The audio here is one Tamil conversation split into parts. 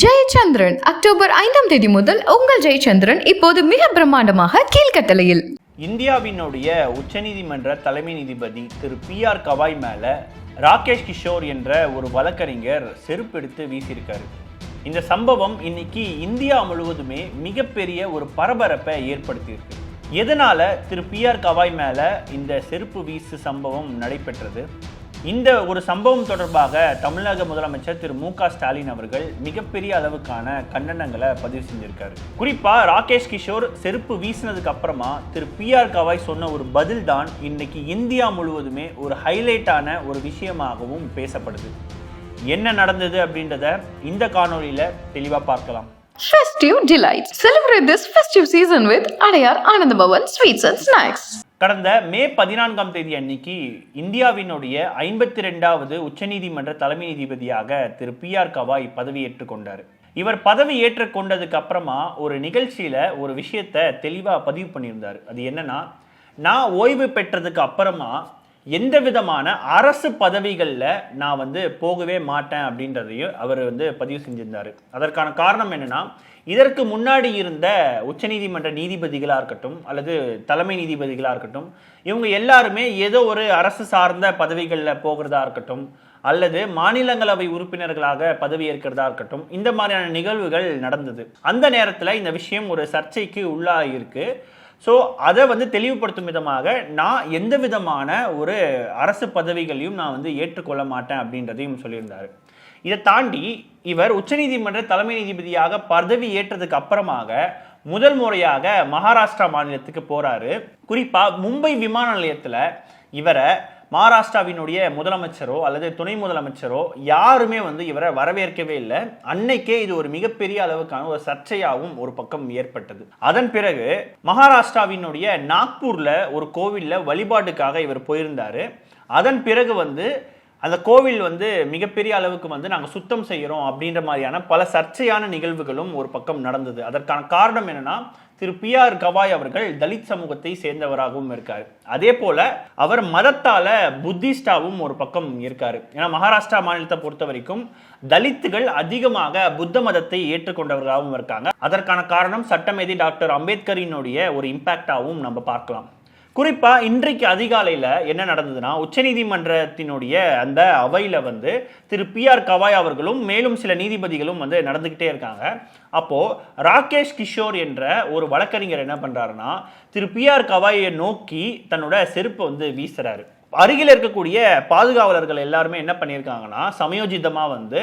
ஜெயச்சந்திரன் அக்டோபர் ஐந்தாம் தேதி முதல் உங்கள் ஜெயச்சந்திரன் இப்போது மிக பிரம்மாண்டமாக கீழ்கட்டளையில். இந்தியாவினுடைய உச்சநீதிமன்ற தலைமை நீதிபதி திரு பி ஆர் கவாய் மேல ராகேஷ் கிஷோர் என்ற ஒரு வழக்கறிஞர் செருப்பெடுத்து வீசியிருக்காரு. இந்த சம்பவம் இன்னைக்கு இந்தியா முழுவதுமே மிகப்பெரிய ஒரு பரபரப்பை ஏற்படுத்தியிருக்கு. எதனால திரு பி ஆர் கவாய் மேல இந்த செருப்பு வீசு சம்பவம் நடைபெற்றது? இந்த ஒரு சம்பவம் தொடர்பாக தமிழக முதலமைச்சர் திரு மு க ஸ்டாலின் அவர்கள் மிகப்பெரிய அளவுக்கான கண்டனங்களை பதிவு செஞ்சிருக்காரு குறிப்பா ராகேஷ் கிஷோர் செருப்பு வீசினதுக்கு அப்புறமா திரு பி ஆர் கவாய் சொன்ன ஒரு பதில் தான் இன்னைக்கு இந்தியா முழுவதுமே ஒரு ஹைலைட்டான ஒரு விஷயமாகவும் பேசப்படுது என்ன நடந்தது அப்படின்றத இந்த காணொளியில தெளிவா பார்க்கலாம் Festive delights. Celebrate this festive season with Adayar Anandabhavan Sweets and Snacks. கடந்த மே பதினான்காம் தேதி அன்னைக்கு இந்தியாவினுடைய ஐம்பத்தி ரெண்டாவது உச்சநீதிமன்ற தலைமை நீதிபதியாக திரு பி ஆர் கவாய் பதவியேற்றுக் கொண்டார். இவர் பதவி ஏற்றுக் கொண்டதுக்கு அப்புறமா ஒரு நிகழ்ச்சியில ஒரு விஷயத்த தெளிவா பதிவு பண்ணியிருந்தார். அது என்னன்னா நான் ஓய்வு பெற்றதுக்கு அப்புறமா எந்த விதமான அரசு பதவிகளில் நான் வந்து போகவே மாட்டேன் அப்படின்றதையும் அவர் வந்து பதிவு செஞ்சிருந்தார். அதற்கான காரணம் என்னென்னா இதற்கு முன்னாடி இருந்த உச்சநீதிமன்ற நீதிபதிகளாக இருக்கட்டும் அல்லது தலைமை நீதிபதிகளாக இருக்கட்டும் இவங்க எல்லாருமே ஏதோ ஒரு அரசு சார்ந்த பதவிகளில் போகிறதா இருக்கட்டும் அல்லது மாநிலங்களவை உறுப்பினர்களாக பதவி ஏற்கிறதா இருக்கட்டும் இந்த மாதிரியான நிகழ்வுகள் நடந்தது. அந்த நேரத்தில் இந்த விஷயம் ஒரு சர்ச்சைக்கு உள்ளாகிருக்கு ஸோ அதை வந்து தெளிவுபடுத்தும் விதமாக நான் எந்த விதமான ஒரு அரசு பதவிகளையும் நான் வந்து ஏற்றுக்கொள்ள மாட்டேன் அப்படின்றதையும் சொல்லியிருந்தார். இதை தாண்டி இவர் உச்சநீதிமன்ற தலைமை நீதிபதியாக பதவி ஏற்றதுக்கு அப்புறமாக முதல் முறையாக மகாராஷ்டிரா மாநிலத்துக்கு போறாரு. குறிப்பா மும்பை விமான நிலையத்துல இவரை மகாராஷ்டிராவினுடைய முதலமைச்சரோ அல்லது துணை முதலமைச்சரோ யாருமே வந்து இவரை வரவேற்கவே இல்லை. அன்னைக்கே இது ஒரு மிகப்பெரிய அளவுக்கான ஒரு சர்ச்சையாகவும் ஒரு பக்கம் ஏற்பட்டது. அதன் பிறகு மகாராஷ்டிராவினுடைய நாக்பூர்ல ஒரு கோவில்ல வழிபாட்டுக்காக இவர் போயிருந்தாரு. அதன் பிறகு வந்து அந்த கோவில் வந்து மிகப்பெரிய அளவுக்கு வந்து நாங்கள் சுத்தம் செய்கிறோம் அப்படின்ற மாதிரியான பல சர்ச்சையான நிகழ்வுகளும் ஒரு பக்கம் நடந்தது. அதற்கான காரணம் என்னன்னா திரு பி ஆர் கவாய் அவர்கள் தலித் சமூகத்தை சேர்ந்தவராகவும் இருக்காரு. அதே போல அவர் மதத்தால புத்திஸ்டாவும் ஒரு பக்கம் இருக்காரு. ஏன்னா மகாராஷ்டிரா மாநிலத்தை பொறுத்த வரைக்கும் தலித்துகள் அதிகமாக புத்த மதத்தை ஏற்றுக்கொண்டவர்களாகவும் இருக்காங்க. அதற்கான காரணம் சட்டமேதி டாக்டர் அம்பேத்கரினுடைய ஒரு இம்பாக்டாகவும் நம்ம பார்க்கலாம். குறிப்பாக இன்றைக்கு அதிகாலையில் என்ன நடந்ததுன்னா உச்சநீதிமன்றத்தினுடைய அந்த அவையில் வந்து திரு பி ஆர் கவாய் அவர்களும் மேலும் சில நீதிபதிகளும் வந்து நடந்துக்கிட்டே இருக்காங்க. அப்போ ராகேஷ் கிஷோர் என்ற ஒரு வழக்கறிஞர் என்ன பண்ணுறாருன்னா திரு பி ஆர் கவாயை நோக்கி தன்னோட செருப்பை வந்து வீசுகிறாரு அருகில் இருக்கக்கூடிய பாதுகாவலர்கள் எல்லாருமே என்ன பண்ணியிருக்காங்கன்னா சமயோஜிதமாக வந்து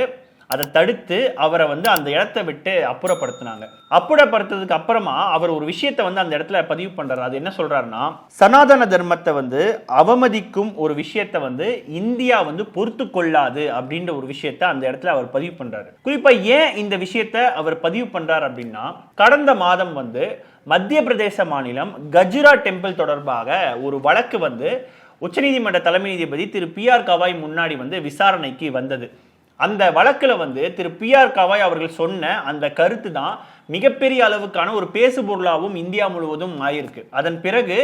அதை தடுத்து அவரை வந்து அந்த இடத்த விட்டு அப்புறப்படுத்தினாங்க. அப்புறப்படுத்ததுக்கு அப்புறமா அவர் ஒரு விஷயத்தை வந்து அந்த இடத்துல பதிவு பண்றாரு. அது என்ன சொல்றாருன்னா சனாதன தர்மத்தை வந்து அவமதிக்கும் ஒரு விஷயத்தை வந்து இந்தியா வந்து பொறுத்து கொள்ளாது அப்படின்ற ஒரு விஷயத்தை அந்த இடத்துல அவர் பதிவு பண்றாரு. குறிப்பா ஏன் இந்த விஷயத்தை அவர் பதிவு பண்றாரு அப்படின்னா கடந்த மாதம் வந்து மத்திய பிரதேச மாநிலம் கஜுரா டெம்பிள் தொடர்பாக ஒரு வழக்கு வந்து உச்சநீதிமன்ற தலைமை நீதிபதி திரு பி ஆர் கவாய் முன்னாடி வந்து விசாரணைக்கு வந்தது. அந்த வழக்கில் வந்து திரு பி ஆர் கவாய் அவர்கள் சொன்ன அந்த கருத்து தான் மிகப்பெரிய அளவுக்கான ஒரு பேசு பொருளாகவும் இந்தியா முழுவதும் ஆயிருக்கு அதன் பிறகு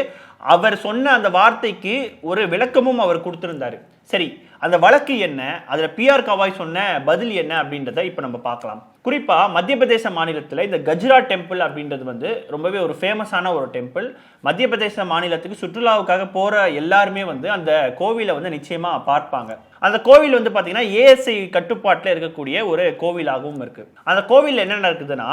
அவர் சொன்ன அந்த வார்த்தைக்கு ஒரு விளக்கமும் அவர் கொடுத்திருந்தாரு. சரி அந்த வழக்கு என்ன? அதில் பிஆர் கவாய் சொன்ன பதில் என்ன அப்படின்றத இப்போ நம்ம பார்க்கலாம். குறிப்பாக மத்திய பிரதேச மாநிலத்தில் இந்த கஜ்ரா டெம்பிள் அப்படின்றது வந்து ரொம்பவே ஒரு ஃபேமஸான ஒரு டெம்பிள் மத்திய பிரதேச மாநிலத்துக்கு சுற்றுலாவுக்காக போகிற எல்லாருமே வந்து அந்த கோவிலை வந்து நிச்சயமாக பார்ப்பாங்க. அந்த கோவில் வந்து பார்த்தீங்கன்னா ஏஎஸ்ஐ கட்டுப்பாட்டில் இருக்கக்கூடிய ஒரு கோவிலாகவும் இருக்குது அந்த கோவில் என்ன நடக்குதுன்னா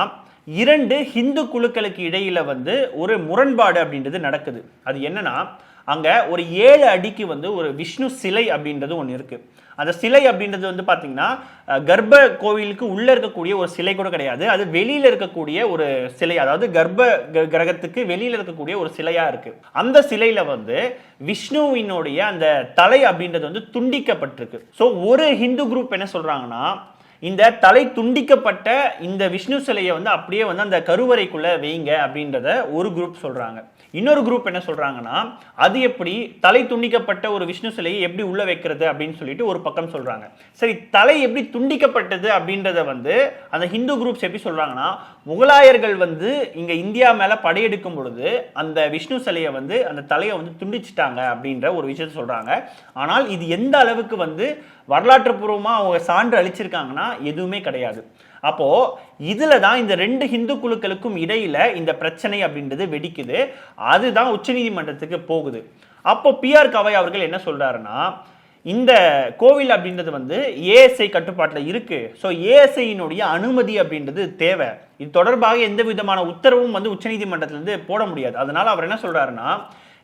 இரண்டு ஹிந்து குழுக்களுக்கு இடையில் வந்து ஒரு முரண்பாடு அப்படின்றது நடக்குது. அது என்னன்னா அங்கே ஒரு ஏழு அடிக்கு வந்து ஒரு விஷ்ணு சிலை அப்படின்றது ஒன்று இருக்குது அந்த சிலை அப்படின்றது வந்து பார்த்தீங்கன்னா கர்ப்ப கோவிலுக்கு உள்ளே இருக்கக்கூடிய ஒரு சிலை கூட கிடையாது. அது வெளியில் இருக்கக்கூடிய ஒரு சிலை. அதாவது கர்ப்ப கிரகத்துக்கு வெளியில் இருக்கக்கூடிய ஒரு சிலையாக இருக்குது அந்த சிலையில் வந்து விஷ்ணுவினுடைய அந்த தலை அப்படின்றது வந்து துண்டிக்கப்பட்டிருக்கு. ஸோ ஒரு ஹிந்து குரூப் என்ன சொல்கிறாங்கன்னா இந்த தலை துண்டிக்கப்பட்ட இந்த விஷ்ணு சிலையை வந்து அப்படியே வந்து அந்த கருவறைக்குள்ளே வைங்க அப்படின்றத ஒரு குரூப் சொல்கிறாங்க இன்னொரு குரூப் என்ன சொல்றாங்கன்னா அது எப்படி தலை துண்டிக்கப்பட்ட ஒரு விஷ்ணு சிலையை எப்படி உள்ள வைக்கிறது அப்படின்னு சொல்லிட்டு ஒரு பக்கம் சொல்றாங்க. சரி தலை எப்படி துண்டிக்கப்பட்டது அப்படின்றத வந்து அந்த ஹிந்து குரூப்ஸ் எப்படி சொல்றாங்கன்னா முகலாயர்கள் வந்து இங்க இந்தியா மேல படையெடுக்கும் பொழுது அந்த விஷ்ணு சிலையை வந்து அந்த தலையை வந்து துண்டிச்சிட்டாங்க அப்படின்ற ஒரு விஷயத்த சொல்றாங்க. ஆனால் இது எந்த அளவுக்கு வந்து வரலாற்று பூர்வமாக அவங்க சான்று அளிச்சிருக்காங்கன்னா எதுவுமே கிடையாது. அப்போ இதுல தான் இந்த ரெண்டு ஹிந்து குழுக்களுக்கும் இடையில இந்த பிரச்சனை அப்படின்றது வெடிக்குது. அதுதான் உச்சநீதிமன்றத்துக்கு போகுது. அப்போ பிஆர் கவை அவர்கள் என்ன சொல்றாருன்னா இந்த கோவில் அப்படின்றது வந்து ஏஎஸ்ஐ கட்டுப்பாட்டில் இருக்கு. ஸோ ஏஎஸ்ஐயினுடைய அனுமதி அப்படின்றது தேவை. இது தொடர்பாக எந்த விதமான உத்தரவும் வந்து உச்சநீதிமன்றத்திலிருந்து போட முடியாது. அதனால அவர் என்ன சொல்றாருன்னா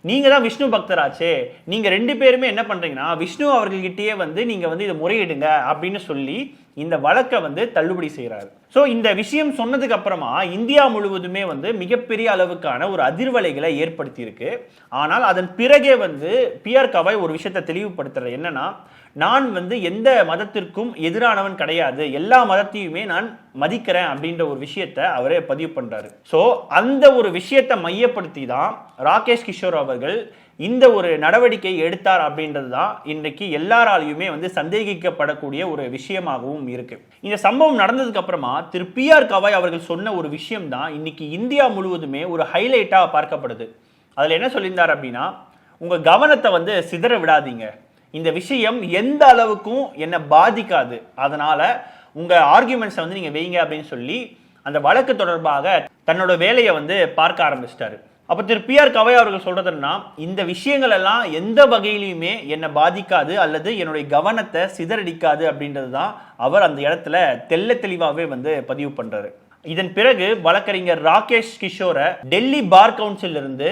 நீங்கள் தான் விஷ்ணு பக்தராச்சே. நீங்கள் ரெண்டு பேருமே என்ன பண்ணுறீங்கன்னா விஷ்ணு அவர்கள்கிட்டயே வந்து நீங்கள் வந்து இதை முறையிடுங்க அப்படின்னு சொல்லி இந்த வழக்கை வந்து தள்ளுபடி செய்கிறாரு ஸோ இந்த விஷயம் சொன்னதுக்கு அப்புறமா இந்தியா முழுவதுமே வந்து மிகப்பெரிய அளவுக்கான ஒரு அதிர்வலைகளை ஏற்படுத்தியிருக்கு. ஆனால் அதன் பிறகே வந்து பிஆர் கவாய் ஒரு விஷயத்தை தெளிவுபடுத்துறது என்னன்னா நான் வந்து எந்த மதத்திற்கும் எதிரானவன் கிடையாது. எல்லா மதத்தையுமே நான் மதிக்கிறேன் அப்படின்ற ஒரு விஷயத்த அவரே பதிவு பண்றாரு. ஸோ அந்த ஒரு விஷயத்தை மையப்படுத்தி தான் ராகேஷ் கிஷோர் அவர்கள் இந்த ஒரு நடவடிக்கை எடுத்தார் அப்படின்றது தான் இன்றைக்கு எல்லாராலையுமே வந்து சந்தேகிக்கப்படக்கூடிய ஒரு விஷயமாகவும் இருக்கு. இந்த சம்பவம் நடந்ததுக்கு அப்புறமா திரு பி ஆர் கவாய் அவர்கள் சொன்ன ஒரு விஷயம் தான் இன்னைக்கு இந்தியா முழுவதுமே ஒரு ஹைலைட்டா பார்க்கப்படுது. அதுல என்ன சொல்லியிருந்தார் அப்படின்னா உங்க கவனத்தை வந்து சிதற விடாதீங்க. இந்த விஷயம் எந்த அளவுக்கும் என்னை பாதிக்காது. அதனால உங்க ஆர்கியூமெண்ட்ஸை வந்து நீங்க வைங்க அப்படின்னு சொல்லி அந்த வழக்கு தொடர்பாக தன்னோட வேலையை வந்து பார்க்க ஆரம்பிச்சிட்டாரு. அப்ப திரு பி ஆர் கவை அவர்கள் சொல்றதுன்னா இந்த விஷயங்கள் எல்லாம் எந்த வகையிலையுமே என்னை பாதிக்காது அல்லது என்னுடைய கவனத்தை சிதறடிக்காது அப்படின்றது தான் அவர் அந்த இடத்துல தெள்ள தெளிவாகவே வந்து பதிவு பண்றாரு. இதன் பிறகு வழக்கறிஞர் ராகேஷ் கிஷோரை டெல்லி பார் கவுன்சில் இருந்து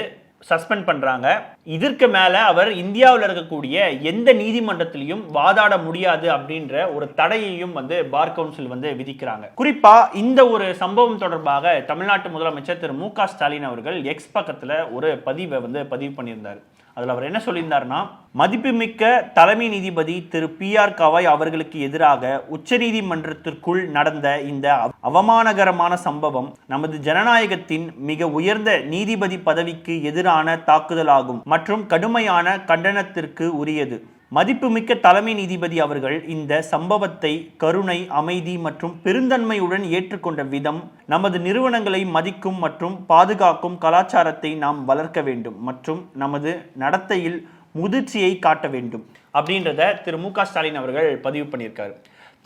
சஸ்பெண்ட் பண்ணுறாங்க இதற்கு மேலே அவர் இந்தியாவில் இருக்கக்கூடிய எந்த நீதிமன்றத்திலையும் வாதாட முடியாது அப்படின்ற ஒரு தடையையும் வந்து பார் கவுன்சில் வந்து விதிக்கிறாங்க. குறிப்பாக இந்த ஒரு சம்பவம் தொடர்பாக தமிழ்நாட்டு முதலமைச்சர் திரு மு க ஸ்டாலின் அவர்கள் எக்ஸ் பக்கத்தில் ஒரு பதிவை வந்து பதிவு பண்ணியிருந்தார். அதில் அவர் என்ன சொல்லியிருந்தார்னா மதிப்புமிக்க தலைமை நீதிபதி திரு பி ஆர் கவாய் அவர்களுக்கு எதிராக உச்சநீதிமன்றத்திற்குள் நடந்த இந்த அவ- அவமானகரமான சம்பவம் நமது ஜனநாயகத்தின் மிக உயர்ந்த நீதிபதி பதவிக்கு எதிரான தாக்குதலாகும் மற்றும் கடுமையான கண்டனத்திற்கு உரியது. மதிப்புமிக்க தலைமை நீதிபதி அவர்கள் இந்த சம்பவத்தை கருணை அமைதி மற்றும் பெருந்தன்மையுடன் ஏற்றுக்கொண்ட விதம் நமது நிறுவனங்களை மதிக்கும் மற்றும் பாதுகாக்கும் கலாச்சாரத்தை நாம் வளர்க்க வேண்டும் மற்றும் நமது நடத்தையில் முதிர்ச்சியை காட்ட வேண்டும். அப்படின்றத திரு மு க ஸ்டாலின் அவர்கள் பதிவு பண்ணியிருக்காரு.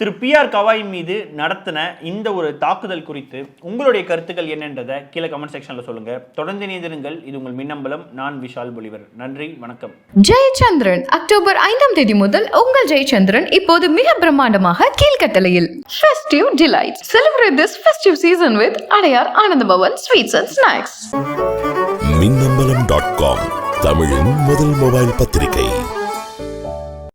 திரு பி ஆர் கவாய் மீது நடத்தின இந்த ஒரு தாக்குதல் குறித்து உங்களுடைய கருத்துக்கள் என்னன்றதை கீழே கமெண்ட் செக்ஷன்ல சொல்லுங்க. தொடர்ந்து இணைந்திருங்கள். இது உங்கள் மின்னம்பலம். நான் விஷால் பொலிவர். நன்றி. வணக்கம். ஜெயச்சந்திரன் அக்டோபர் ஐந்தாம் தேதி முதல் உங்கள் ஜெயச்சந்திரன் இப்போது மிக பிரம்மாண்டமாக கீழ்கட்டளையில். Festive delight celebrate this festive season with Adyar Ananda Bhavan sweets and snacks Minnambalam dot com தமிழின் முதல் மொபைல் பத்திரிகை.